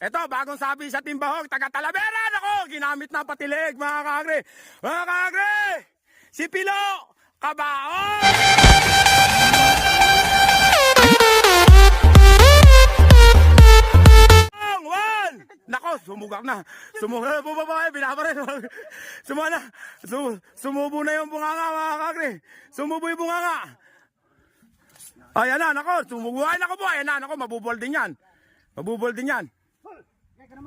Ito, bagong sabi sa Timbahog, taga Talavera. Ako, ginamit na patilig, mga kakagre. Mga kakagre, si Pilo, kabaon! Nako, sumugak na. Sumugak na, bumaba kayo, binaba rin. Suma na. Sum, sumubo na yung bunganga, mga kakre. Sumubo yung bunganga. Ayan na, nako, sumubo. Ay, nako po, ayan na, nako, mabubol din yan. Mabubol din yan. Kaya ka naman, titikang galaw. Para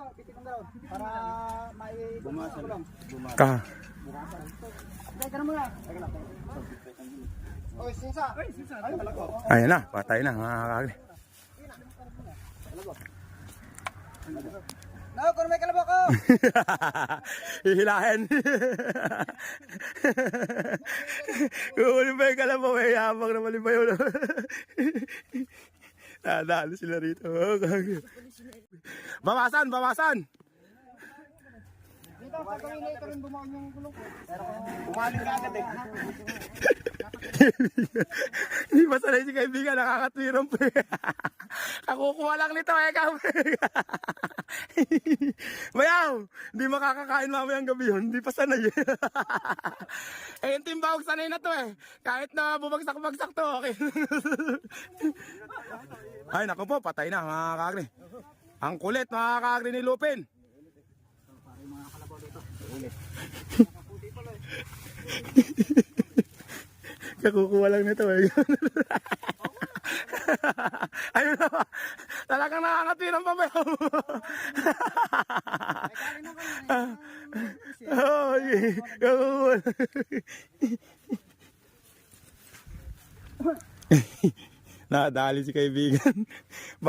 may bumasan lang. Ka. Ayan na, patay na, mga kakre. No, kung may kalabaw ko. Hihilahin. Kukunin pa yung kalabaw, eh, habang naman pa yun. Nadalo sila rito. bawasan, bawasan. Dito, pag kami na ito rin bumaon yung gulong ko. Pero bumaling ka agad eh. Hindi ba sanay si kaibigan, nakakatwirong pa. Kakukuha lang nito eh, kami. Bayaw, hindi makakakain mamayang gabi yun. Hindi pa sanay eh. yung timbawag sanay na to eh. Kahit na bumagsak-bagsak to, okay. Ay, naku po, patay na mga kakagri. Ang kulit mga kakagri ni Lupin. Kakukuha lang nito eh. Ayun na ba? Talagang nakakatwirang pa ba yun? Oh. Kakukuha. Nadali si kaibigan.